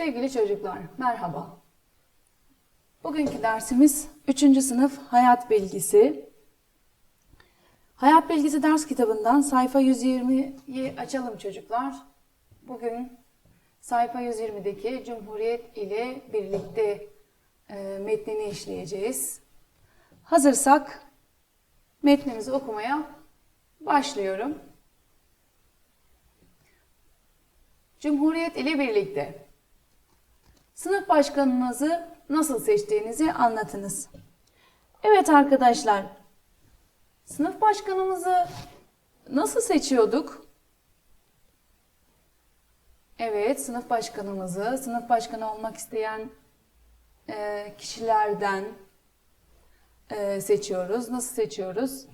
Sevgili çocuklar, merhaba. Bugünkü dersimiz 3. sınıf hayat bilgisi. Hayat bilgisi ders kitabından sayfa 120'yi açalım çocuklar. Bugün sayfa 120'deki Cumhuriyet ile birlikte e, metnini işleyeceğiz. Hazırsak metnimizi okumaya başlıyorum. Cumhuriyet ile birlikte. Sınıf başkanınızı nasıl seçtiğinizi anlatınız. Evet arkadaşlar, sınıf başkanımızı nasıl seçiyorduk? Evet, sınıf başkanımızı, sınıf başkanı olmak isteyen e, kişilerden e, seçiyoruz. Nasıl seçiyoruz?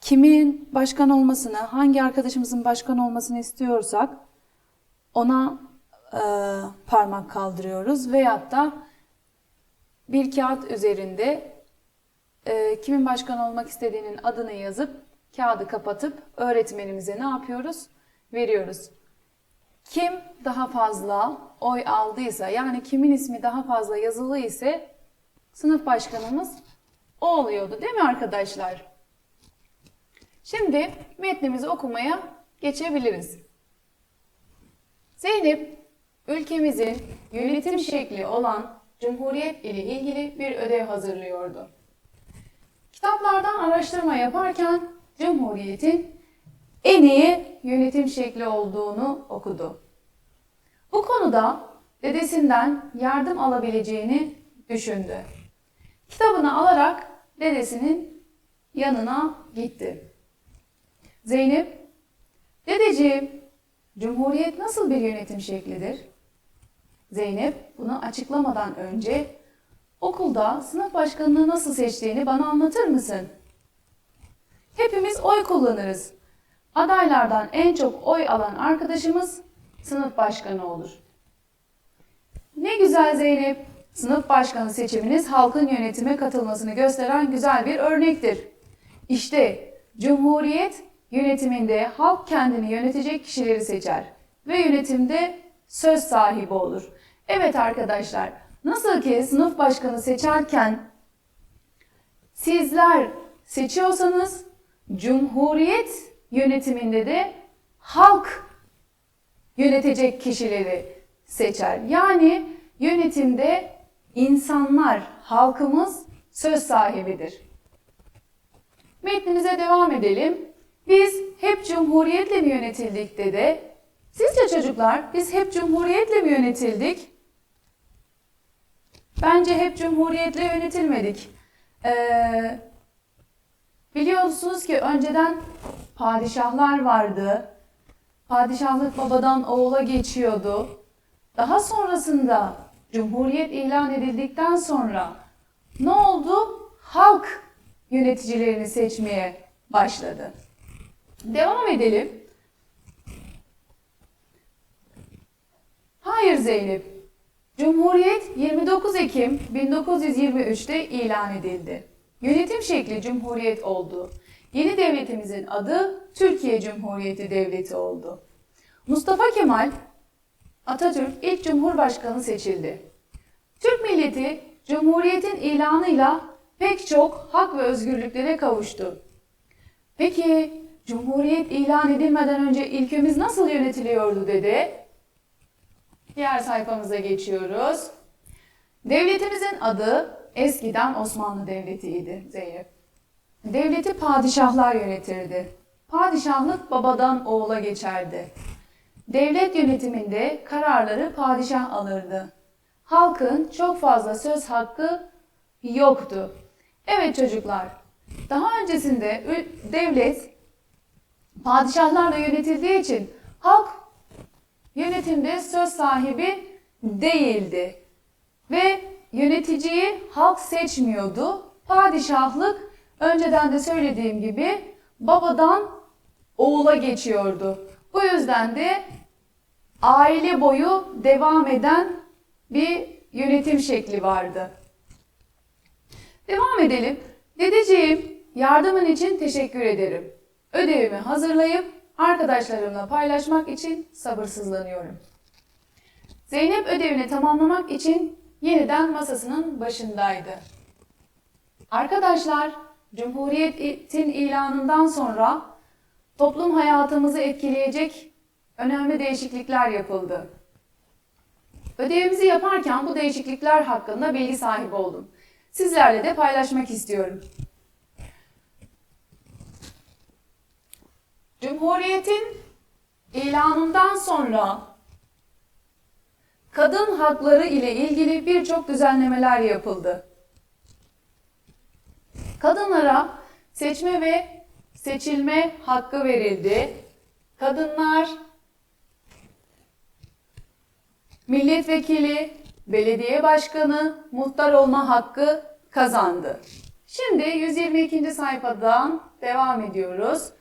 Kimin başkan olmasını, hangi arkadaşımızın başkan olmasını istiyorsak ona e, parmak kaldırıyoruz veyahut da bir kağıt üzerinde e, kimin başkan olmak istediğinin adını yazıp kağıdı kapatıp öğretmenimize ne yapıyoruz? Veriyoruz. Kim daha fazla oy aldıysa yani kimin ismi daha fazla yazılı ise sınıf başkanımız o oluyordu değil mi arkadaşlar? Şimdi metnimizi okumaya geçebiliriz. Zeynep, ülkemizin yönetim şekli olan Cumhuriyet ile ilgili bir ödev hazırlıyordu. Kitaplardan araştırma yaparken Cumhuriyet'in en iyi yönetim şekli olduğunu okudu. Bu konuda dedesinden yardım alabileceğini düşündü. Kitabını alarak dedesinin yanına gitti. Zeynep, dedeciğim Cumhuriyet nasıl bir yönetim şeklidir? Zeynep bunu açıklamadan önce okulda sınıf başkanını nasıl seçtiğini bana anlatır mısın? Hepimiz oy kullanırız. Adaylardan en çok oy alan arkadaşımız sınıf başkanı olur. Ne güzel Zeynep. Sınıf başkanı seçiminiz halkın yönetime katılmasını gösteren güzel bir örnektir. İşte Cumhuriyet yönetiminde halk kendini yönetecek kişileri seçer ve yönetimde söz sahibi olur. Evet arkadaşlar, nasıl ki sınıf başkanı seçerken sizler seçiyorsanız Cumhuriyet yönetiminde de halk yönetecek kişileri seçer. Yani yönetimde insanlar, halkımız söz sahibidir. Metnimize devam edelim. Biz hep cumhuriyetle mi yönetildik dede? Sizce çocuklar biz hep cumhuriyetle mi yönetildik? Bence hep cumhuriyetle yönetilmedik. Ee, biliyorsunuz ki önceden padişahlar vardı. Padişahlık babadan oğula geçiyordu. Daha sonrasında cumhuriyet ilan edildikten sonra ne oldu? Halk yöneticilerini seçmeye başladı. Devam edelim. Hayır Zeynep. Cumhuriyet 29 Ekim 1923'te ilan edildi. Yönetim şekli Cumhuriyet oldu. Yeni devletimizin adı Türkiye Cumhuriyeti Devleti oldu. Mustafa Kemal Atatürk ilk Cumhurbaşkanı seçildi. Türk milleti Cumhuriyet'in ilanıyla pek çok hak ve özgürlüklere kavuştu. Peki Cumhuriyet ilan edilmeden önce ülkemiz nasıl yönetiliyordu dede? Diğer sayfamıza geçiyoruz. Devletimizin adı eskiden Osmanlı Devleti'ydi Zeynep. Devleti padişahlar yönetirdi. Padişahlık babadan oğula geçerdi. Devlet yönetiminde kararları padişah alırdı. Halkın çok fazla söz hakkı yoktu. Evet çocuklar, daha öncesinde devlet padişahlarla yönetildiği için halk yönetimde söz sahibi değildi. Ve yöneticiyi halk seçmiyordu. Padişahlık önceden de söylediğim gibi babadan oğula geçiyordu. Bu yüzden de aile boyu devam eden bir yönetim şekli vardı. Devam edelim. Dedeciğim, yardımın için teşekkür ederim. Ödevimi hazırlayıp arkadaşlarımla paylaşmak için sabırsızlanıyorum. Zeynep ödevini tamamlamak için yeniden masasının başındaydı. Arkadaşlar, Cumhuriyet'in ilanından sonra toplum hayatımızı etkileyecek önemli değişiklikler yapıldı. Ödevimizi yaparken bu değişiklikler hakkında bilgi sahibi oldum. Sizlerle de paylaşmak istiyorum. Cumhuriyet'in ilanından sonra kadın hakları ile ilgili birçok düzenlemeler yapıldı. Kadınlara seçme ve seçilme hakkı verildi. Kadınlar milletvekili, belediye başkanı, muhtar olma hakkı kazandı. Şimdi 122. sayfadan devam ediyoruz.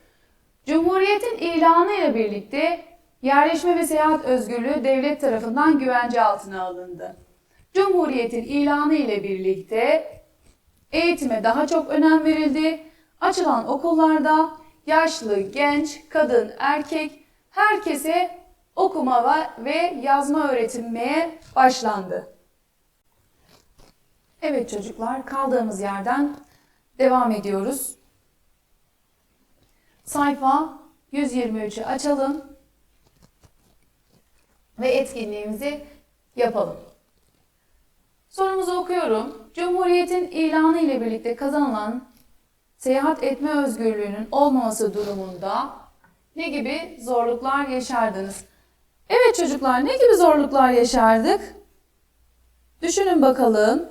Cumhuriyetin ilanı ile birlikte yerleşme ve seyahat özgürlüğü devlet tarafından güvence altına alındı. Cumhuriyetin ilanı ile birlikte eğitime daha çok önem verildi. Açılan okullarda yaşlı, genç, kadın, erkek herkese okuma ve yazma öğretilmeye başlandı. Evet çocuklar kaldığımız yerden devam ediyoruz. Sayfa 123'ü açalım ve etkinliğimizi yapalım. Sorumuzu okuyorum. Cumhuriyetin ilanı ile birlikte kazanılan seyahat etme özgürlüğünün olmaması durumunda ne gibi zorluklar yaşardınız? Evet çocuklar ne gibi zorluklar yaşardık? Düşünün bakalım.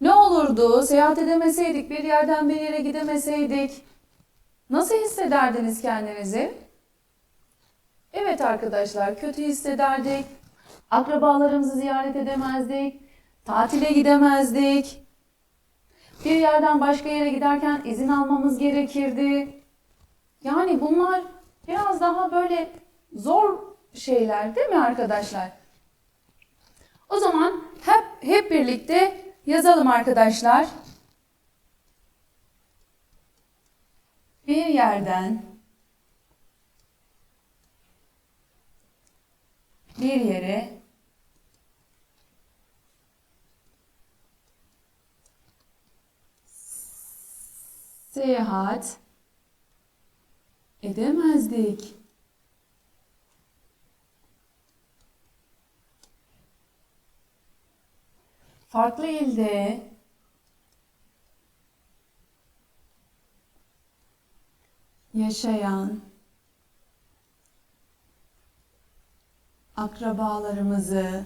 Ne olurdu? Seyahat edemeseydik, bir yerden bir yere gidemeseydik. Nasıl hissederdiniz kendinizi? Evet arkadaşlar, kötü hissederdik. Akrabalarımızı ziyaret edemezdik. Tatile gidemezdik. Bir yerden başka yere giderken izin almamız gerekirdi. Yani bunlar biraz daha böyle zor şeyler değil mi arkadaşlar? O zaman hep hep birlikte yazalım arkadaşlar. Bir yerden bir yere seyahat edemezdik. Farklı ilde yaşayan akrabalarımızı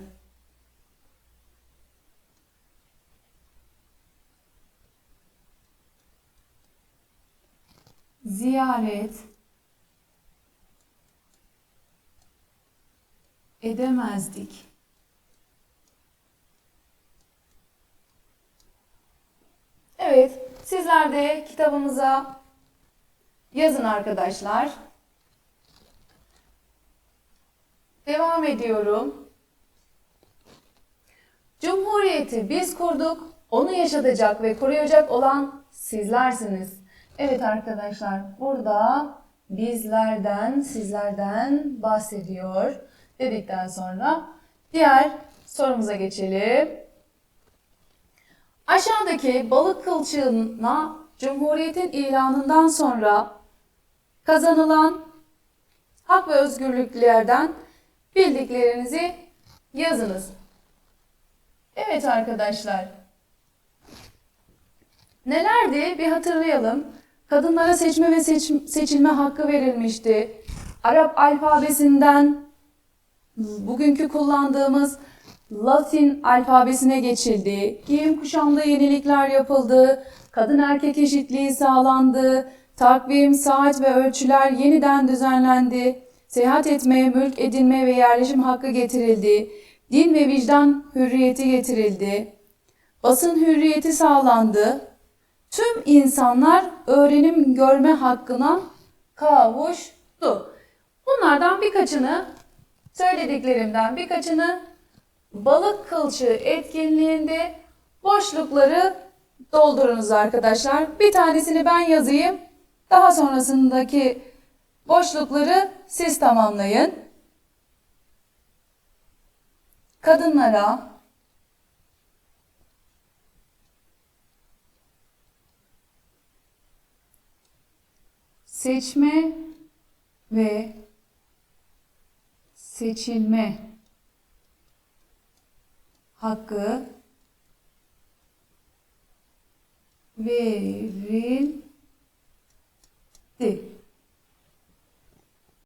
ziyaret edemezdik. Evet, sizler de kitabımıza yazın arkadaşlar. Devam ediyorum. Cumhuriyeti biz kurduk, onu yaşatacak ve koruyacak olan sizlersiniz. Evet arkadaşlar, burada bizlerden, sizlerden bahsediyor dedikten sonra diğer sorumuza geçelim. Aşağıdaki balık kılçığına Cumhuriyet'in ilanından sonra kazanılan hak ve özgürlüklerden bildiklerinizi yazınız. Evet arkadaşlar. Nelerdi? Bir hatırlayalım. Kadınlara seçme ve seç, seçilme hakkı verilmişti. Arap alfabesinden bugünkü kullandığımız Latin alfabesine geçildi. Giyim kuşamda yenilikler yapıldı. Kadın erkek eşitliği sağlandı. Takvim, saat ve ölçüler yeniden düzenlendi. Seyahat etmeye, mülk edinme ve yerleşim hakkı getirildi. Din ve vicdan hürriyeti getirildi. Basın hürriyeti sağlandı. Tüm insanlar öğrenim görme hakkına kavuştu. Bunlardan birkaçını, söylediklerimden birkaçını balık kılçığı etkinliğinde boşlukları doldurunuz arkadaşlar. Bir tanesini ben yazayım. Daha sonrasındaki boşlukları siz tamamlayın. kadınlara seçme ve seçilme hakkı verilmelidir. 对。